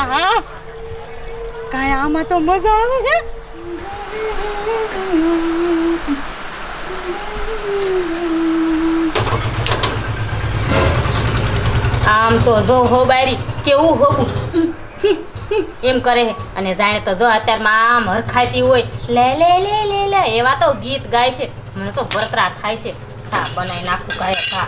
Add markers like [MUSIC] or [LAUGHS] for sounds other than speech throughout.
હા હા કાંઈ આમાં તો મજા આવે છે આમ તો જો હો બારી કેવું હોવું? એમ કરે અને જાણે તો જો અત્યારમાં આમ હરખાતી હોય, લે લે લે લે લે, એવા તો ગીત ગાય છે. મને તો બરતરા થાય છે. સા બનાવી નાખું કાંઈ, સા.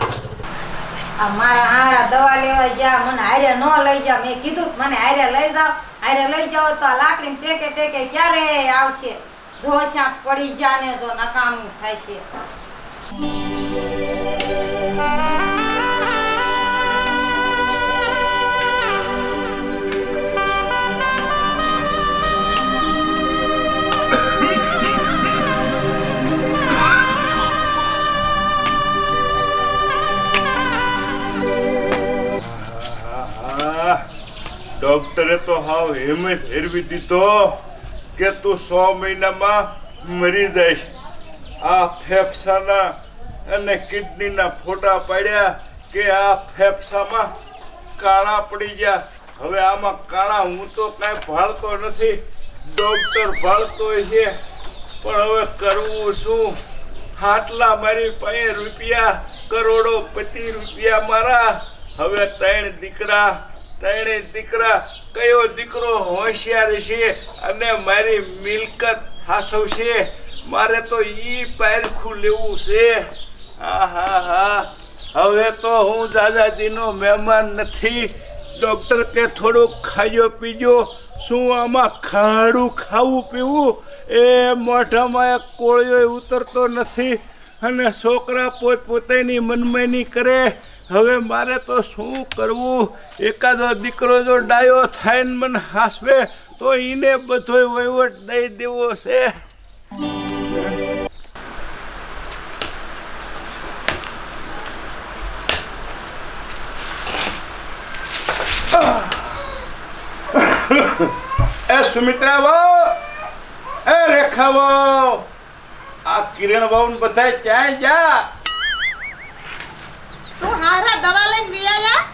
મારા હારા દવા લેવા ગયા, મને હારે ન લઈ જા મેં કીધું મને હારે લઈ જાઓ. હારે લઈ જાઓ તો લાકડી ટેકે ટેકે ક્યારે આવશે? જો પડી જા ને તો નકામું થાય છે. ડોક્ટરે તો હાવ હિંમત ફેરવી દીધો કે તું સો મહિનામાં મરી જઈશ. આ ફેફસાના અને કિડનીના ફોટા પાડ્યા કે આ ફેફસામાં કાણા પડી ગયા. હવે આમાં કાણા હું તો કાંઈ ભાળતો નથી. ડોક્ટર ભાળતો છે. પણ હવે કરવું શું? આટલા મારી પાસે રૂપિયા, કરોડો પતિ રૂપિયા મારા. હવે ત્રણ દીકરા ત્રણે દીકરા કયો દીકરો હોશિયાર છે અને મારી મિલકત હાસવશે? મારે તો ઈ પારખું લેવું છે. હા હા હા. હવે તો હું દાદાજીનો મહેમાન નથી. ડૉક્ટર કે થોડુંક ખાજો પીજો. શું આમાં ખાડું ખાવું પીવું? એ મોઢામાં એક કોળિયો ઉતરતો નથી અને છોકરા પોત પોતાની મનમાની કરે. હવે મારે તો શું કરવું? એકાદો દીકરો જો ડાયો થાય ને મને હાસવે, તો એને બધો વહીવટ દઈ દેવો છે. એ સુમિત્રા બહુ એ રેખા બહુ આ કિરણ ને બધા ચાય જા? શું હારા દવા લઈને વિયાયા?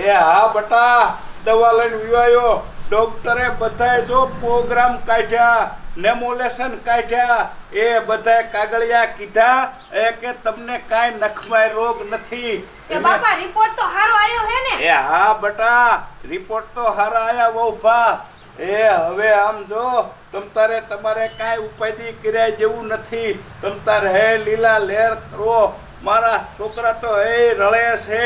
એ હા બટા દવા લઈને વિવાયો. ડોક્ટરે બધાય જો પ્રોગ્રામ કાઢ્યા નેમોલેશન કાઢ્યા એ બધાય કાગળિયા કીધા એ કે તમને કાંઈ નખમાય રોગ નથી. એ બાપા રિપોર્ટ તો હારો આવ્યો હે ને? એ હા બટા રિપોર્ટ તો હારા આયા બહુ ભા. એ હવે આમ જો તમ તારે તમારે કાંઈ ઉપાધિ કર્યા જેવું નથી. તમ તારે હે લીલા લેર કરો. મારા છોકરા તો એ રળે છે.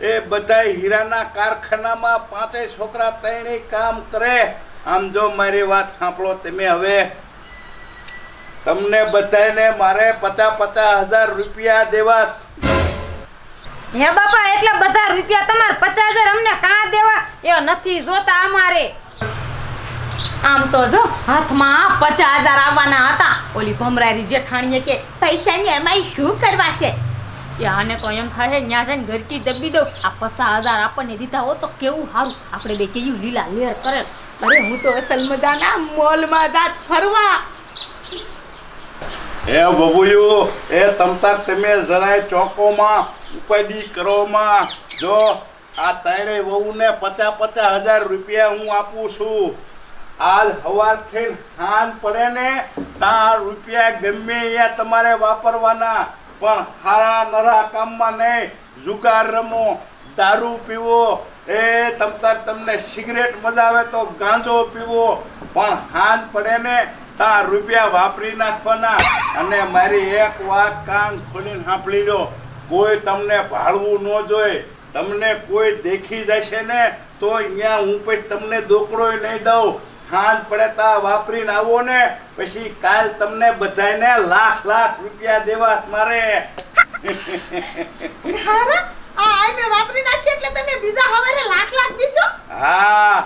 એ બધાય હીરાના કારખાનામાં પાંચેય છોકરા ત્રણેય કામ કરે. આમ જો મારી વાત સાંભળો તમે હવે. તમને બધાને મારે પચાસ પચાસ હજાર રૂપિયા દેવાસ હે બાપા, એટલે બધા રૂપિયા તમારે પચાસ હજાર અમને કાં દેવા? એ નથી જોતા અમારે. આમ તો જો, હાથમાં પચાસ હજાર આવવાના હતા. ઓલી ભમરારી જેઠાણીએ કે, પૈસાની એમાં શું કરવા છે? કે આને તો એમ થાય છે ત્યાં જઈને ઘરકી દબી દઉં. આ પચાસ હજાર આપણને દીધા હો તો કેવું સારું? આપણે બે કેવું લીલા લેર કરે. અરે હું તો અસલ મજાના મોલમાં જાત ફરવા. એ બબુયું એ તમતાર તમે જરાય ચોકોમાં ઉપાડી કરોમાં. જો આ ત્રણેય વહુને પચાસ પચાસ હજાર રૂપિયા હું આપું છું. આજ સવારથી હાન પડે ને ત્યાં રૂપિયા ગમે ત્યાં તમારે વાપરવાના. પણ હારા નરા કામમાં નહીં જુગાર રમો, દારૂ પીવો, એ તમતાર તમને સિગરેટ મજા આવે તો ગાંજો પીવો, પણ હાન પડે ને તા રૂપિયા વાપરી નાખવાના. અને મારી એક વાત કાન ખોલીને સાંભળી લો, કોઈ તમને ભાળવું ન જોઈએ તમને કોઈ દેખી જશે ને, તો અહીંયા હું પછી તમને દોકડોય નહીં દઉં. હાથ પડે તા વાપરીને આવો ને પછી કાલ તમને બધાને લાખ લાખ રૂપિયા દેવા મારે. હારા? આ આઈ મેં વાપરી નાખી એટલે તમે બીજા હવારે લાખ લાખ દીશો? હા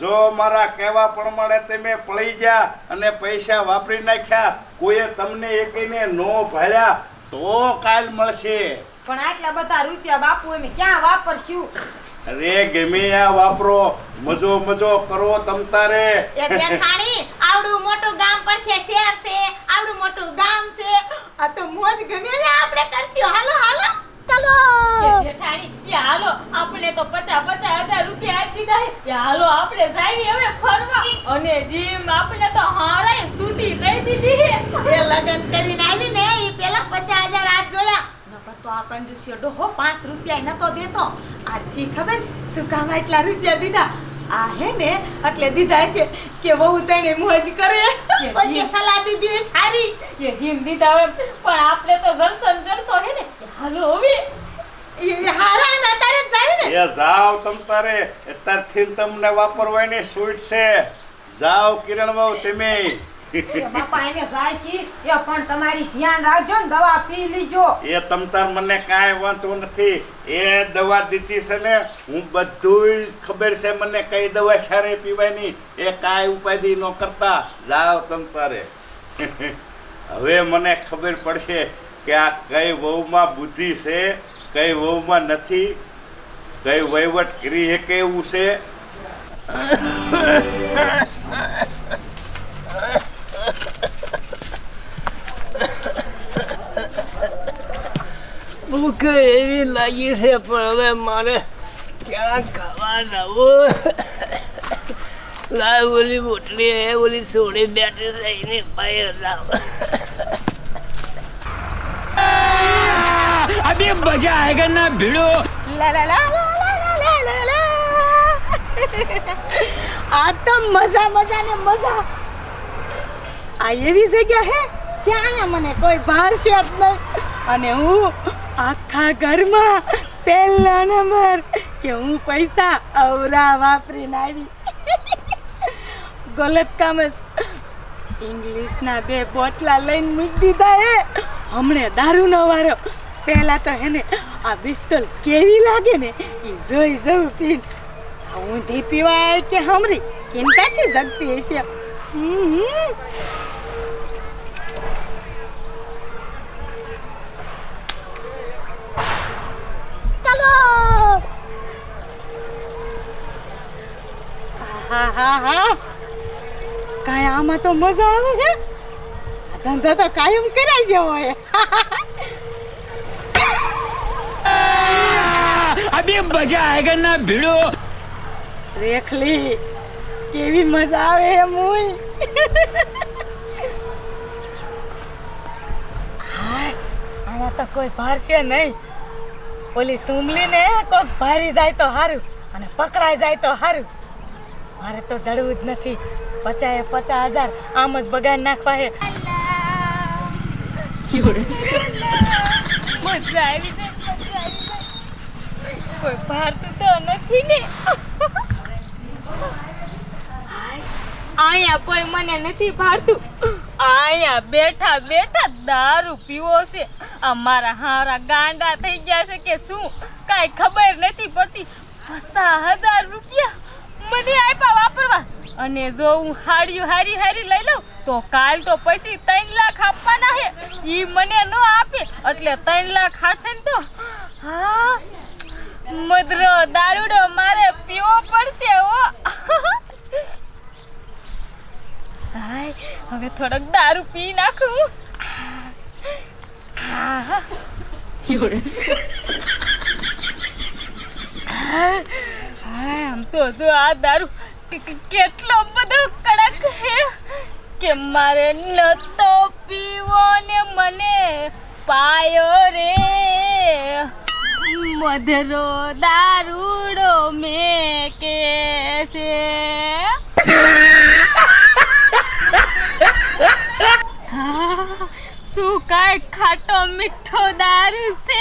જો મારા કહેવા પ્રમાણે તમે પડી ગયા અને પૈસા વાપરી નાખ્યા કોઈએ તમને એકઈને નો ભાળ્યા તો કાલ મળશે. પણ આટલા બધા રૂપિયા બાપુ એમ ક્યાં વાપરશું? અરે ગમે આ વાપરો મજો મજો કરો તમ તારે. એ જેઠાણી આવડું મોટું ગામ પડખે શહેર છે આવડું મોટું ગામ છે આ તો મોજ ગમે ને આપણે કરશું. હાલો હાલો. ચાલો. જેઠાણી એ હાલો આપણે તો પચાસ પચાસ હજાર રૂપિયા આપી દીધા હે કે હાલો આપણે જાવી હવે ફરવા. અને જીમ આપણે તો હારાય સૂટી કહી દીધી હે એ લગન કરીને આવી ને એ પેલા પચાસ હજાર આજ જોયા. નકર તો આ કંજૂસી ડોહો પાંચ રૂપિયા નતો દેતો. આજ ખબર? શું કામ એટલા રૂપિયા દીધા? આ હે ને એટલે દીધા છે કે બહુ તને મોજ કરે. પછી સલાહ દીધી સારી. કે જીમ દીધા હોય પણ આપણે તો જલસન જલસો હે ને હાલો હવે. એ હારા ને તારે જાય ને. એ જાવ તમ તારે અત્યારથી તમને વાપરવાની છૂટ છે. જાવ કિરણ બહુ તમે. [LAUGHS] બાપા એને જાય છે. એ પણ તમારી ધ્યાન રાખજો ને દવા પી લીજો. એ તમ તાર મને કાંઈ વાંધો નથી. એ દવા દીધી છે ને હું બધું ખબર છે મને કઈ દવા સારી પીવાની. એ કાંઈ ઉપાધિ ન કરતા. જાવ તમ તારે. [LAUGHS] હવે મને ખબર પડશે કે આ કઈ વહુમાં બુદ્ધિ છે કઈ વહુમાં નથી. કઈ વહીવટ કરી શકે એવું છે? [LAUGHS] ભૂખ એવી લાગી છે પણ હવે મારે ક્યાં ખાવા જવું લાવ ઓલી બોટલી એ ઓલી સોડી બેટરી થઈને પાય લાવ અભી મજા આયેગા ના ભીડો લા લા લા આ તો મજા મજા ને મજા આ એવી જગ્યા હે કે આયા મને કોઈ ભાર છે જ નહીં અને હું આખા ઘરમાં. પહેલા નંબર કે હું પૈસા અવરા વાપરીને આવી. ગલત કામ જ. ઇંગ્લિશના બે બોટલા લઈને મૂકી દીધા હે હમણે દારૂનો વારો પહેલા તો હેને આ પિસ્તોલ કેવી લાગે ને એ જોઈ જવું પીન. ધી પીવાય કે હમરી? કિંતાથી જગતી હશે? હમ. હા હા હા. કાંઈ આમાં તો મજા આવે છે? ધંધો તો કાયમ કર્યા જેવો હે [LAUGHS] મજા આયગા ના ભીડો? રેખલી કેવી મજા આવે હે મુય આમાં તો કોઈ ભાર નહીં. ઓલી સુમલી ને ભારી જાય તો હારું અને પકડાય જાય તો સારું મારે તો જડવું જ નથી. પચાએ પચાસ હજાર. આમ જ બગાડ નાખવા હે. કોઈ ભારતું તો નથી ને. અહીંયા કોઈ મને નથી ભારતું અહીંયા બેઠા બેઠા દારૂ પીવો છે. આ મારા હારા ગાંડા થઈ ગયા છે કે શું? કાંઈ ખબર નથી પડતી. પચાસ હજાર રૂપિયા. મને આપ્યા વાપરવા. અને જો હું હાડિયું હારી હારી લઈ લઉં તો કાલ તો પછી ત્રણ લાખ આપવાના હે. ઈ મને ન આપે. એટલે ત્રણ લાખ હાથે તો હા મદરો દારૂડો મારે પીવો પડશે ઓ હાય હવે થોડોક દારૂ પી નાખું. આહા. આમ તો જો આ દારૂ કેટલો બધો કડક હે કે મારે નતો પીવો ને મને પાયો રે. મધરો દારૂડો મેં કે છે શું કાંઈ ખાટો મીઠો દારૂ છે?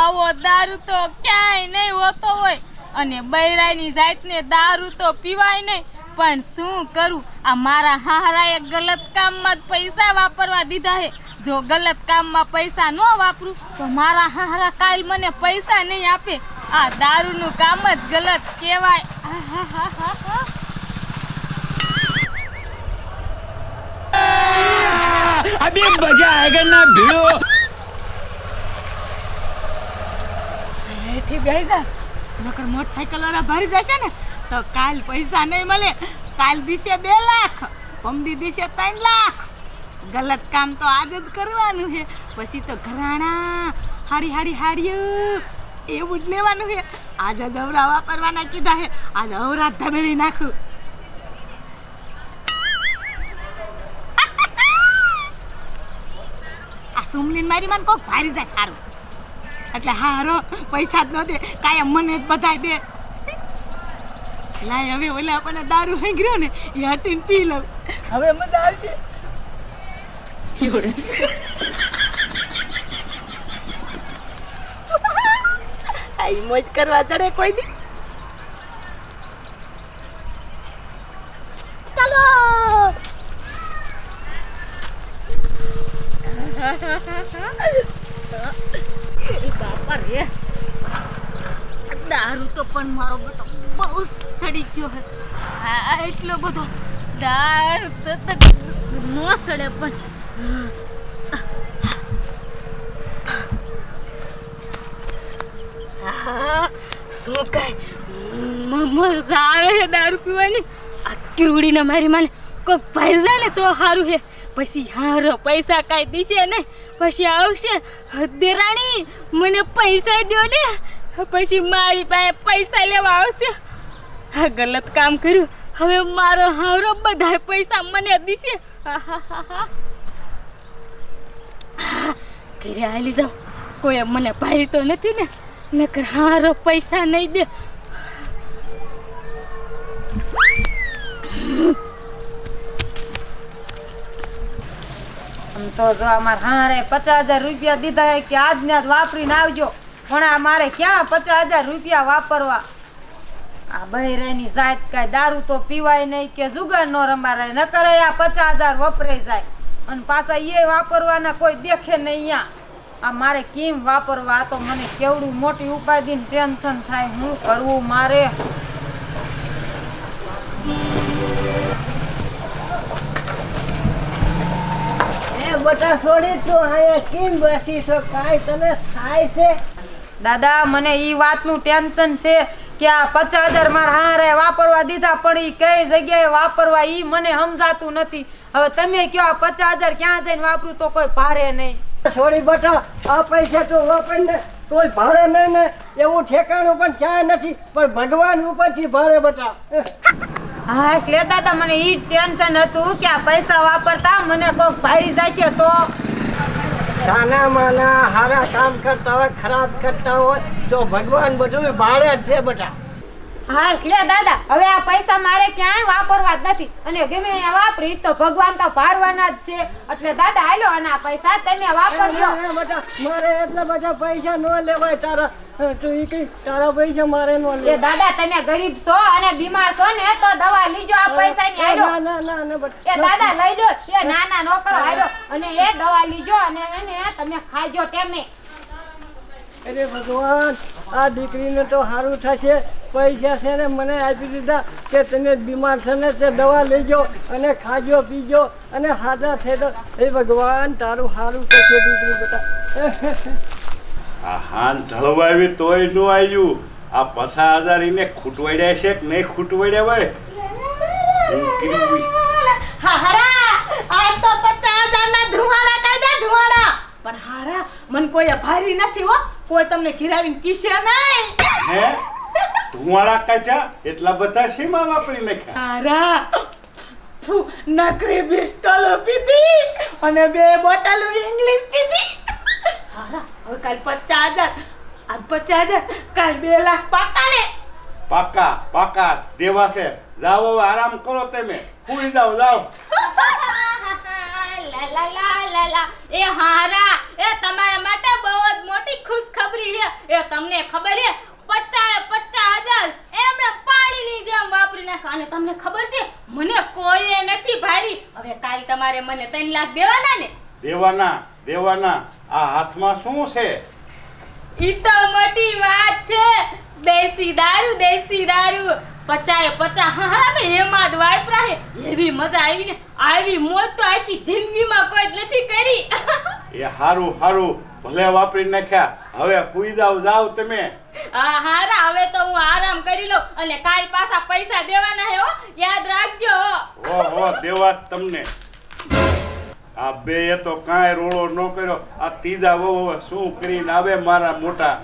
આવો દારૂ તો ક્યાંય નહીં હોતો હોય. અને બૈરાની જાતને દારૂ તો પીવાય નહીં પણ શું કરું આ મારા હારાએ ગલત કામમાં જ પૈસા વાપરવા દીધા હે જો ગલત કામમાં પૈસા ન વાપરું તો મારા હારા કાલ મને પૈસા નહીં આપે આ દારૂનું કામ જ ગલત કહેવાય આહાહાહા. अभी मजा आएगा ना भिड़ो અહીંથી બેસી જા નકર મોટરસાયકલ વાળા ભરી જશે ને, તો કાલ પૈસા નહીં મળે. કાલ દિશે બે લાખ પમદી દિશે ત્રણ લાખ. ગલત કામ તો આજ જ કરવાનું છે. પછી તો ઘરાણા હાડી હાડી હાડીયું એવું જ લેવાનું છે. આજે અવરા વાપરવાના કીધા છે. આજે અવરા ધબેડી નાખું. [LAUGHS] આ સુમલીન મારી મને કોક ભારી જાય સારું એટલે હારો પૈસા જ ન દે. કાયમ મને જ બધાય દે. લાય, હવે ઓલા આપણને દારૂ હેંગર્યો ને, એ હટીને પી લઉં. હવે મજા આવશે. મોજ કરવા ચડે કોઈ દી ચાલો બાપા રે દારૂ તો પણ મારો બધો બહુ સડી ગયો હે આ એટલો બધો દારૂ તો તો નો સડે પણ આહા, શું કાંઈ? મજા આવે છે દારૂ પીવાની? આ કિરુડીને મારી માને કોઈક પૈસા ને તો સારું છે. પછી હારો, પૈસા કાંઈ દીશે ને પછી આવશે દેરાણી મને પૈસા દો ને. પછી મારી પાસે પૈસા લેવા આવશે. આ ગલત કામ કર્યું. હવે મારો હારો બધા પૈસા મને દીશે. આહાહાહા. [LAUGHS] આહ, ઘરે હાલી જાઉં કોઈ મને પાડી તો નથી ને? નકર હારો પૈસા નહીં દે. આમ તો જો અમારે હારે પચાસ હજાર રૂપિયા દીધા હે કે આજના જ વાપરીને આવજો. પણ આ મારે ક્યાં પચાસ હજાર રૂપિયા વાપરવા? આ બહેરાની જાત કાંઈ દારૂ તો પીવાય નહીં કે જુગાર નો રમાડે ન કરે આ પચાસ હજાર વપરાય જાય. અને પાછા એ વાપરવાના કોઈ દેખે નહીં આ મારે કેમ વાપરવા? તો મને કેવડું મોટી ઉપાધિ ટેન્શન થાય. હું કરવું મારે? એ બટા છોડી તું. અહીંયા કેમ બેઠી છો? કાંઈ તને થાય છે? દાદા મને ઈ વાતનું ટેન્શન છે. કે આ પચાસ હજાર મારા હારે વાપરવા દીધા પણ એ કઈ જગ્યાએ વાપરવા ઈ મને સમજાતું નથી. હવે તમે કયો આ પચાસ હજાર ક્યાં જઈને વાપરું તો કોઈ ભારે નહીં. છોડી બેઠા આ પૈસા તો વાપરીને કોઈ ભાડે નહીં ને એવું ઠેકાણું પણ ક્યાં નથી પણ ભગવાન ઉપરથી ભાડે બટા હા. એટલે દાદા મને ઈ ટેન્શન હતું કે આ પૈસા વાપરતા મને કોક ભારી જશે તો. સાના માના કામ કરતા હોય, ખરાબ કરતા હોય, તો ભગવાન બધું ભાડે જ છે બધા હા એટલે દાદા, હવે આ પૈસા મારે ક્યાંય વાપરવા જ નથી. અને ગમે અહીંયા વાપરીશ તો ભગવાન તો ભારવાના જ છે. એટલે દાદા હાલો અને પૈસા તમે વાપરજો. મારે એટલા બધા પૈસા ન લેવાય તારા તું ઈ કઈ તારા પૈસા મારે ન લે દાદા તમે ગરીબ છો અને બીમાર છો ને તો દવા લીજો આ પૈસા ની હાલો. ના ના ના ના એ દાદા લઈ લો. એ નાના નો કરો હાલો. અને એ દવા લીજો અને એને તમે ખાજો ટેમે અરે ભગવાન આ દીકરીને તો સારું થશે. પૈસા છે ને મને આપી દીધા કે તમે બીમાર છે ને તે દવા લેજો અને ખાજો પીજો અને હાજા થઈ તો હે ભગવાન તારું સારું થશે દીકરી બેટા? આ હાન ઢળવાવી તોયનું આવ્યું. આ પસા હજાર એને ખૂટવાડ્યા છે કે નહીં ખૂટવાડ્યા હોય પણ હારા મન કોઈ ભારી નથી હો. કોઈ તમને ઘેરાવીને કીશે નહીં. હે? ધુવાળા કાઢ્યા એટલા બધા શેમાં વાપરી નાખ્યા? હારા. તું નકરી પિસ્તોલો પીધી અને બે બોટલો ઇંગ્લિશ પીધી. હારા હવે કાલ પચાસ હજાર. આજ પચાસ હજાર કાલ બે લાખ પાકાને. પાકા પાકા દેવા છે. જાઓ હવે આરામ કરો તમે. પૂરી જાઓ જાઓ. લા લા લા લા લા. એ હારા એ તમારા માટે બહુ જ મોટી ખુશખબરી છે. એ તમને ખબર છે? પચાસ પચાસ એમણે પાણીની જેમ વાપરી નાખ્યા. અને તમને ખબર છે મને કોઈએ નથી ભારી. હવે કાલ તમારે મને 3 લાખ દેવાના ને? દેવાના દેવાના. આ હાથમાં શું છે? ઈ તો મોટી વાત છે. દેશી દારૂ દેશી દારૂ. પચાએ પચા હારા બે એમાં જ વાપરા એવી મજા આવી ને આવી મોજ તો આખી જિંદગીમાં કોઈ જ નથી કરી. [LAUGHS] એ હારું હારું. ભલે વાપરી નાખ્યા. હવે સુઈ જાવ જાવ તમે. હા હારા હવે તો હું આરામ કરી લઉં. અને કાલ પાછા પૈસા દેવાના હે હો યાદ રાખજો. હો. હો હો દેવા તમને. આ બે એ તો કાંઈ રોળો ન કર્યો. આ ત્રીજા વહુ શું કરીને આવે મારા મોટા?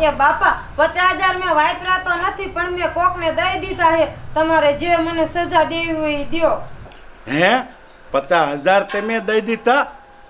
એ બાપા પચાસ હજાર મેં વાપરા તો નથી પણ મેં કોકને દઈ દીધા હે. તમારે જે મને સજા દેવી હોય એ દ્યો. હે? પચાસ હજાર તમે દઈ દીધા.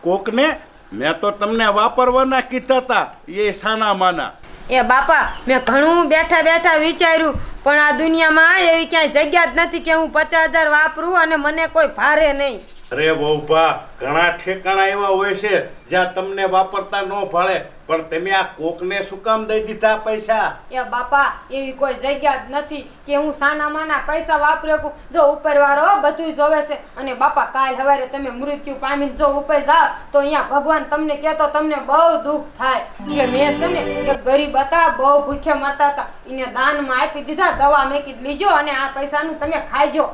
કોકને મેં તો તમને વાપરવાના કીધા હતા એ સાના માના. એ બાપા, મેં ઘણું બેઠા બેઠા વિચાર્યું, પણ આ દુનિયામાં એવી ક્યાંય જગ્યા જ નથી કે હું પચાસ હજાર વાપરું અને મને કોઈ ભારે નહીં. અરે બહુભા ઘણા ઠેકાણા એવા હોય છે જ્યાં તમને વાપરતા ન ભાળે પણ તમે આ કોકને શું કામ દઈ દીધા પૈસા? એ બાપા એવી કોઈ જગ્યા જ નથી કે હું સાના માના પૈસા વાપર્યો જો ઉપરવાળો બધું જોવે છે. અને બાપા કાલ સવારે તમે મૃત્યુ પામીને જો ઉપર જાઓ તો અહીંયા ભગવાન તમને કહેતો તમને બહુ દુઃખ થાય. કે મેં છે ને કે ગરીબ હતા બહુ ભૂખ્યા મરતા હતા. એને દાનમાં આપી દીધા દવા મેકી લીજો અને આ પૈસાનું તમે ખાઈજો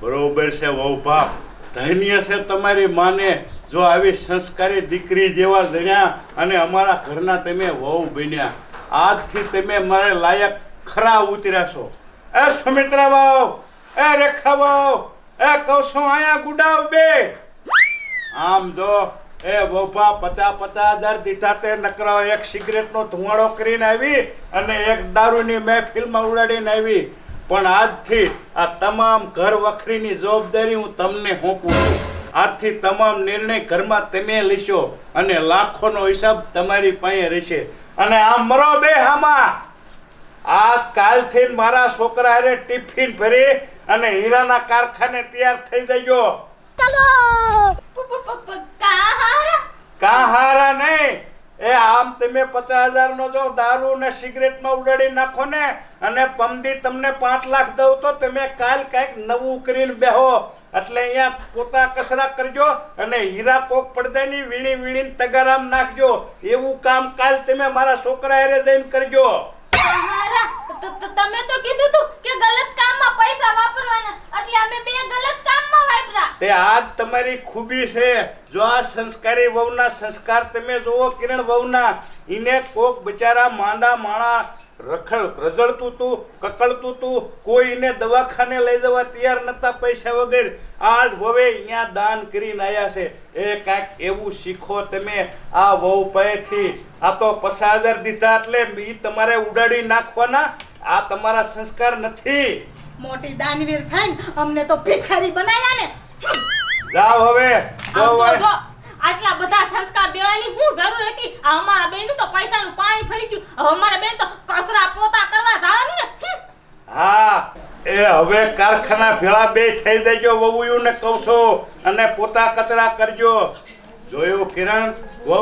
બરોબર છે વહુભા ધન્ય છે તમારી માને. જો આવી સંસ્કારી દીકરી જેવા જણ્યા અને અમારા ઘરના તમે વહુ બન્યા. આજથી તમે મારે લાયક ખરા ઉતર્યા છો. એ સુમિત્રા બાવ, એ રેખા બાવ, એ કૌશો આયા ગુડાવ બે. આમ જો, એ વહુભા પચાસ પચાસ હજાર દીધા તે નકરા એક સિગરેટનો ધુમાડો કરીને આવી અને એક દારૂની મહેફિલમાં ઉડાડીને આવી. પણ આજથી આ તમામ ઘર વખરીની જવાબદારી હું તમને સોંપું છું. આજથી તમામ નિર્ણય ઘરમાં તમે લેશો અને લાખોનો હિસાબ તમારી પાસે રહેશે. અને આ મરો બે હામાં. આ કાલથી મારા છોકરા હારે ટિફિન ભરી અને હીરાના કારખાને તૈયાર થઈ જજો. કાહારા નહીં. એ આમ તમે પચાસ હજાર નો જો દારૂ ને સિગરેટમાં ઉડાડી નાખો ને, અને પમદી તમને પાંચ લાખ દઉં તો તમે કાલ કંઈક નવું કરીને બેહો. એટલે અહીંયા પોતા કસરા કરજો અને હીરા કોક પડદાની વીણી વીણીને તગારામ નાખજો. એવું કામ કાલ તમે મારા છોકરા હારે જઈને કરજો. તમે તો કીધું તું કે ગલત કામમાં પૈસા વાપરવાના. એટલે અમે બે ગલત કામમાં વાપરા તે આ તમારી ખૂબી છે. જો આ સંસ્કારી વહુના સંસ્કાર તમે જોવો કિરણ વહુના, ઈને કોક બિચારા માંડા માણા રખડ, રઝળતું તું, કકળતું તું, કોઈ એને દવાખાને લઈ જવા તૈયાર નતા પૈસા વગર. આજ હવે અહીંયા દાન કરીને આવ્યા છે. એ કાંઈક એવું શીખો તમે આ વહુ પાસેથી. આ તો પસાદર દીધા એટલે બી તમારે ઉડાડી નાખવાના? આ તમારા સંસ્કાર નથી. મોટી દાનવીર થઈને અમને તો ભિખારી બનાવ્યા ને. જાઓ હવે જો આટલા બધા સંસ્કાર દેવાની શું જરૂર હતી. આ અમારા બેન તો પૈસાનું પાણી ફરી ગયું. હવે અમારા બેન તો કસરા પોતા કરવા જવાનું ને. હા એ હવે કારખાના ભેળા બે થઈ જજો વહુયું ને કહું અને પોતા કચરા કરજો. જોયું કિરણ? વહુ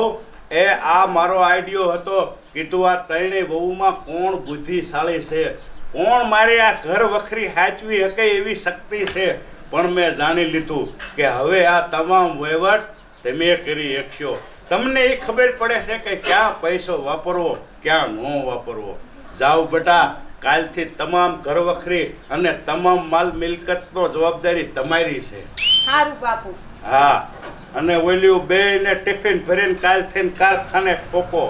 એ આ મારો આઈડિયો હતો. કીધું આ ત્રણેય વહુમાં કોણ બુદ્ધિશાળી છે? કોણ મારે આ ઘર વખરી હાચવી શકે એવી શક્તિ છે? પણ મેં જાણી લીધું કે હવે આ તમામ વહીવટ તમે કરી શકશો તમને એ ખબર પડે છે કે ક્યાં પૈસો વાપરવો ક્યાં ન વાપરવો. જાઓ બેટા કાલથી તમામ ઘર વખરી અને તમામ માલ મિલકતનો જવાબદારી તમારી છે. સારું બાપુ. હા અને ઓલ્યું બે ને ટિફિન ભરીને કાલથી કારખાને ઠોકો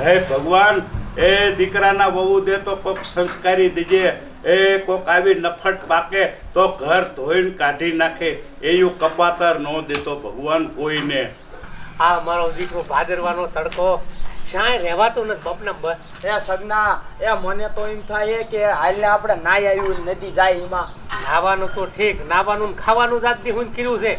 હે ભગવાન એ દીકરાના વહુ દે તો કોક સંસ્કારી દીજે. એ કોક આવી નફટ પાકે તો ઘર ધોઈને કાઢી નાખે. એવું કપાતર ન દેતો ભગવાન કોઈને. આ મારો દીકરો ભાદરવાનો તડકો. શાય રહેવાતું નથી બાપના બ- એ સગના એ મને તો એમ થાય કે હાલને આપણે નાઈ આવ્યું નદી જાય એમાં. નાવાનું તો ઠીક નાવાનું ને ખાવાનું જ આજ દી હું કર્યું છે.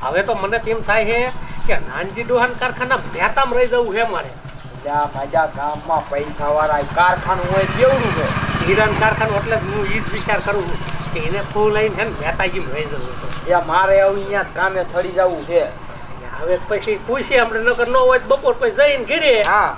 હવે તો મને તેમ થાય છે કે નાનજી ડોહાન કારખાના મહેતામ રહી જવું છે મારે. જ્યાં માજા ગામમાં પૈસા વાળા કારખાનું હોય કેવડું છે? હિરણ કારખાનું એટલે હું એ જ વિચાર કરું છું કે એને ફૂલ લઈને છે ને મહેતાજીમાં રહી જવું છે. એ મારે હવે અહીંયા કામે સડી જવું છે. હવે પછી પૂછીએ આપણે નગર ન હોય તો બપોર પછી જઈને ઘીરે. હા.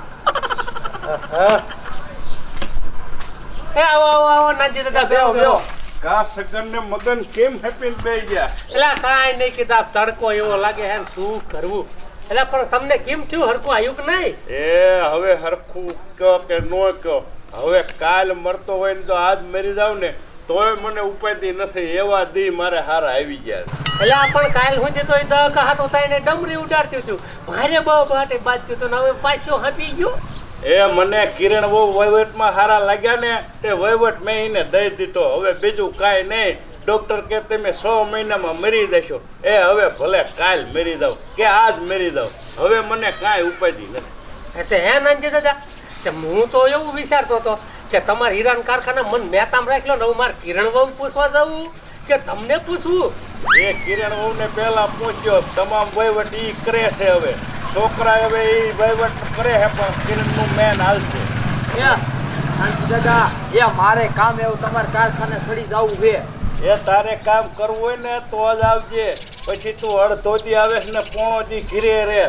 એ આવો આવો આવો નાનજી દાદા બેહો બેહો કા સગન ને મગન કેમ હેપી બે ગયા? એટલે કાંઈ નહીં કીધા તડકો એવો લાગે હે શું કરવું? એટલે પણ તમને કેમ થયું હરખું આવ્યું કે નહીં? એ હવે હરખું કયો કે નો કયો હવે કાલ મરતો હોય ને તો આજ મરી જાવ ને તોય મને ઉપાધિ નથી. એવા દી મારે હારા આવી ગયા એટલે પણ કાલ હું જતો એ દહ કહાતો થઈને ડમરી ઉડાડતું છું મારે બહુ માટે બાજતું તો હવે પાછું હાપી ગયો. એ મને કિરણ બહુ વહીવટમાં હારા લાગ્યા ને તે વહીવટ મેં એને દઈ દીધો. હવે બીજું કાંઈ નહીં. ડોક્ટર કે તમે સો મહિનામાં મરી જશો. એ હવે ભલે કાલ મરી દઉં કે આજ મરી દઉં હવે મને કાંઈ ઉપાધિ નથી. એટલે હે નાનજી દાદા કે હું તો એવું વિચારતો હતો કે તમારા હીરાન કારખાના મન મહેતામ રાખલો ને હું મારે કિરણ વહુ પૂછવા જવું કે તમને પૂછવું? એ કિરણ વહુને પહેલા પૂછ્યો તમામ વહીવટ ઈ કરે છે હવે. છોકરા હવે ઈ વહીવટ કરે છે પણ કિરણનું મેન હાલશે. દાદા એ મારે કામ એવું તમારા કારખાને સડી જવું છે. એ તારે કામ કરવું હોય ને તો જ આવજે. પછી તું અડધો દી આવે ને પોણો દી ઘીરે રહે.